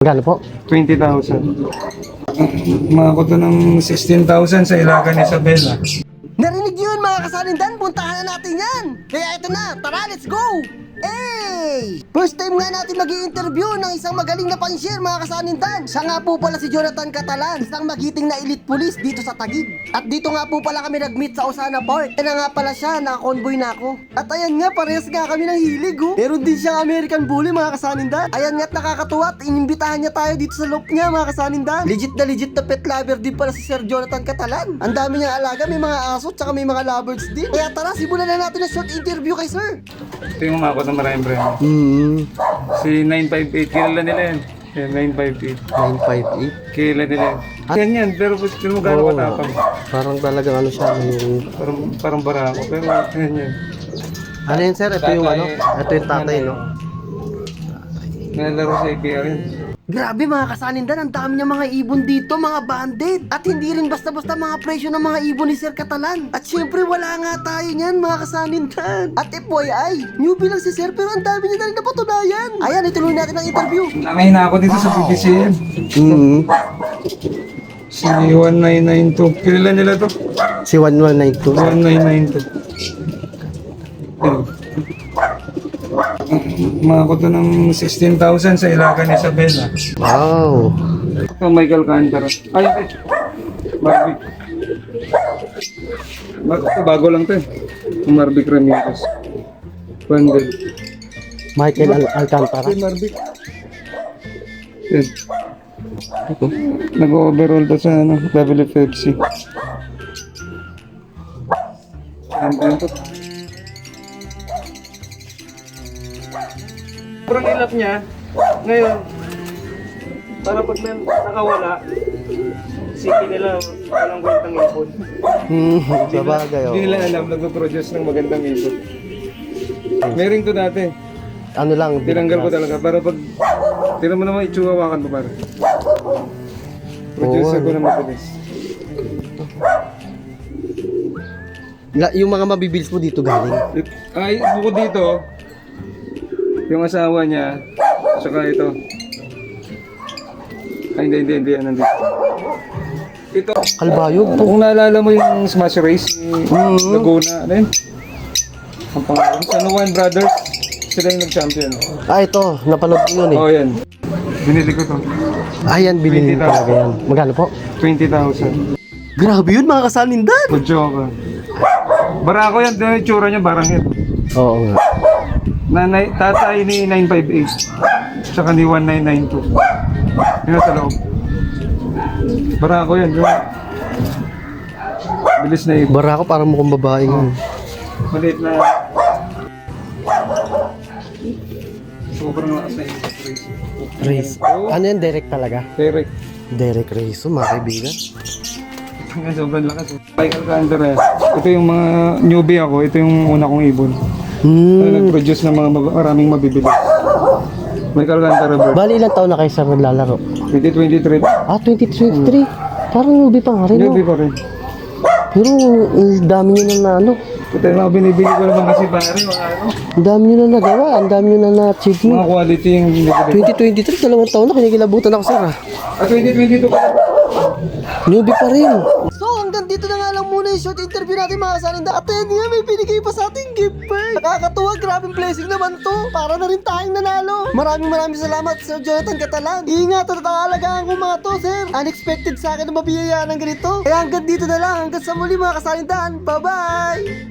Magkano po? 20,000. Umabot na ng 16,000 sa ilaga ni Isabela. Narinig yun mga kasalindan, puntahan na natin yan! Kaya ito na, tara let's go! Hey! First time nga natin mag interview ng isang magaling na panshare mga kasanindan. Siya nga po pala si Jonathan Catalan, isang magiting na elite police dito sa Taguig. At dito nga po pala kami nag-meet sa Osana Park. Kaya nga pala siya, naka-convoy na ako. At ayan nga, parehas nga kami ng hilig oh. Meron din siyang American Bully mga kasanindan. Ayan nga't nakakatuwa at inimbitahan niya tayo dito sa loop niya mga kasanindan. Legit na legit na pet lover din pala si Sir Jonathan Catalan. Ang dami niyang alaga, may mga aso tsaka may mga lovebirds din. Kaya tara, simulan na natin ang short interview kay Sir. Ito yung umabot ng maraming premyo. Hmm, Si 958, kilala nila yan. Yan, 958. 958. Kilala nila yan. Yan yan, pero pero mo gano'ng Oo. katapang. Parang talagang ano siya, yung... Parang, parang bara ako, pero yan yan. Ano yun sir? Ito yung ano? Ito yung tatay, no? Nalaro sa APR yan. Grabe mga kasanindan, ang dami niya mga ibon dito, mga bandit. At hindi rin basta-basta mga presyo ng mga ibon ni Sir Catalan. At syempre wala nga tayo niyan mga kasanindan. At FYI, newbie lang si Sir pero ang dami niya na rin napatunayan. Ayan, ituloy natin ang interview. Namay na ako dito sa PPC yan. Hmm. Si 1992. Kilala nila to? Si 1192. 1992. Na ng 16,000 sa ilaga ni Isabela. Wow. Ito Michael Cantara. Ay, ito. Barbie. Ba- ito, bago lang to eh. Marvic Ramirez. Bundle. Michael Al Alcantara. Ito, Marvic. Yan. Ito. Nag-overall to sa ano, WFFC. Yan to. Sobrang ilap niya. Ngayon, para pag may nakawala, sige nila walang kwentang ipon. Hmm, sa bagay, Hindi nila alam, nagpo-produce ng magandang ipon. Meron to dati. Ano lang, Tinanggal ko talaga para pag tira mo naman itsuwawakan mo pare. Producer ko na mabilis. La- yung mga mabibilis mo dito galing. Ay, bukod dito, yung asawa niya, saka ito. Ay, hindi, hindi, hindi, ano dito. Ito, Kalbayog to. kung naalala mo yung Smash Race ni Mhm. Laguna, ano yun? Ang pangalan, San Juan Brothers, sila yung nag-champion. Ah, ito. Napanood ko yun eh. Oo, oh, yan. Binili ko to. Ayan, bilhin 20,000. talaga yan. Magkano po? 20,000. Grabe yun mga kasalindan. Kudyo ka. Barako yan, yung itsura niya, barang yan. Oo nga. Nanay, tatay ni 958. Tsaka ni 1992. Yun sa loob. Barako yan. Diba? Bilis na ibon. Bara ko parang mukhang babae yun. Maliit na. Sobrang lakas na ibon. Race. Ano yan? Derek talaga? Derek. Derek Race. Oh, mga kaibigan. Nga, sobrang lakas. Michael Candera. Ito yung mga newbie ako. Ito yung una kong ibon. Na Hmm. nag-produce ng mga mab- maraming mabibili. Michael Candera bird. Bali ilang taon na kayo sa naglalaro? 2023. Ah, 2023. Parang newbie pa nga rin. Newbie No? pa rin. Pero ang dami nyo na na ano. Ito yung mga binibili ko naman kasi pare, mga ano, Ang dami nyo na nagawa. Ang dami nyo na na-achieve mga mo. quality yung binibili. 2023, dalawang taon na kinikilabutan ako sir ah. Ah, 2022 pa. Newbie pa rin. So hanggang dito na nga lang muna yung short interview natin mga kasalindan. At ayan nga, may binigay pa sa ating gift. Nakakatuwa, grabing blessing naman to. Para na rin tayong nanalo. Maraming maraming salamat Sir Jonathan Catalan. Ingatan at aalagaan ko mga to, sir. Unexpected sa akin na mabiyayaan ng ganito. Kaya hanggang dito na lang. Hanggang sa muli mga kasalindan. Bye-bye!